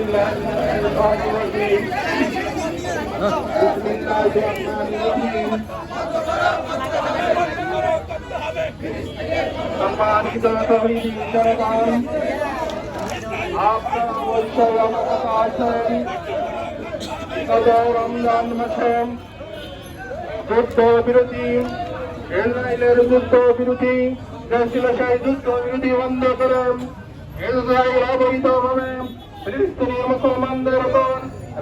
بالله من الشيطان الرجيم بسم الله الرحمن الرحيم সম্মানিত তহিদি জনগণ আপনারা অবশ্যই আমার কথা আছেন গত রমজান মাসে যুদ্ধ বিরতি ইসরায়েলের যুদ্ধ বিরতি যে ছিল সেই যুদ্ধ বিরতি বন্ধ করেন ইসরায়েল অবৈধভাবে ফিলিস্তিনি মুসলমানদের উপর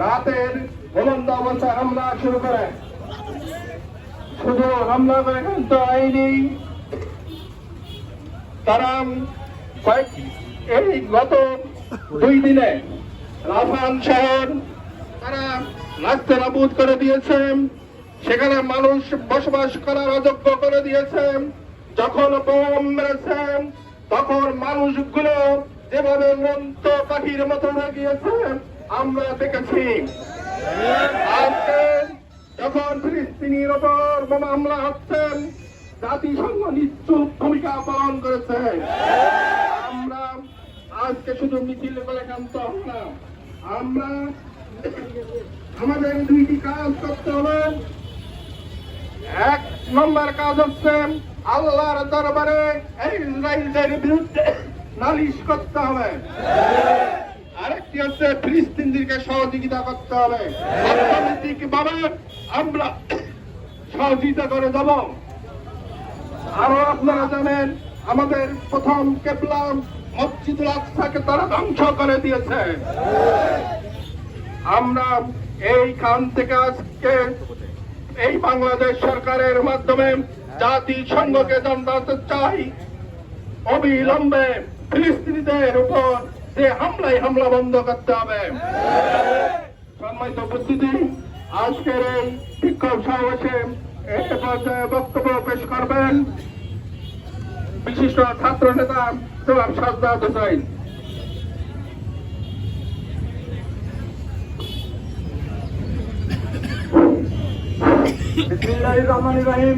রাতের ঘুমন্ত অবস্থায় হামলা শুরু করে। শুধু হামলা করে কিন্তু আইনি তারা কয়েক এই গত দুই দিনে রাফান শহর তারা নাস্তে নাবুদ করে দিয়েছেন সেখানে মানুষ বসবাস করার অযোগ্য করে দিয়েছেন যখন বোম মেরেছেন তখন মানুষগুলো যেভাবে মন্ত পাখির মতো গিয়েছে আমরা দেখেছি। যখন ফিলিস্তিনির ওপর বোমা হামলা হচ্ছেন জাতিসংঘ নিশ্চুপ ভূমিকা পালন করেছে। আমরা আজকে শুধু মিছিল বলে ক্ষান্ত হব না, আমরা আমাদের দুইটি কাজ করতে হবে। এক নম্বর কাজ হচ্ছে আল্লাহর দরবারে ইসরায়েলদের বিরুদ্ধে নালিশ করতে হবে। আরেকটি হচ্ছে ফিলিস্তিনদেরকে সহযোগিতা করতে হবে। অর্থনৈতিক ভাবে আমরা সহযোগিতা করে দেব। আরও আপনারা জানেন, আমাদের প্রথম কেবলাম মসজিদুল আকসাকে তারা ধ্বংস করে দিয়েছে। আমরা এইখান থেকে আজকে এই বাংলাদেশ সরকারের মাধ্যমে জাতিসংঘকে জানাতে চাই। অবিলম্বে ফিলিস্তিনিদের উপর যে হামলাই হামলা বন্ধ করতে হবে। সম্মানিত উপস্থিতি, আজকের এই বিক্ষোভ সমাবেশে বক্তব্য পেশ করবেন বিশিষ্ট ছাত্র নেতা জবাব সাজদাদ হোসেন। বিসমিল্লাহির রহমানির রহিম।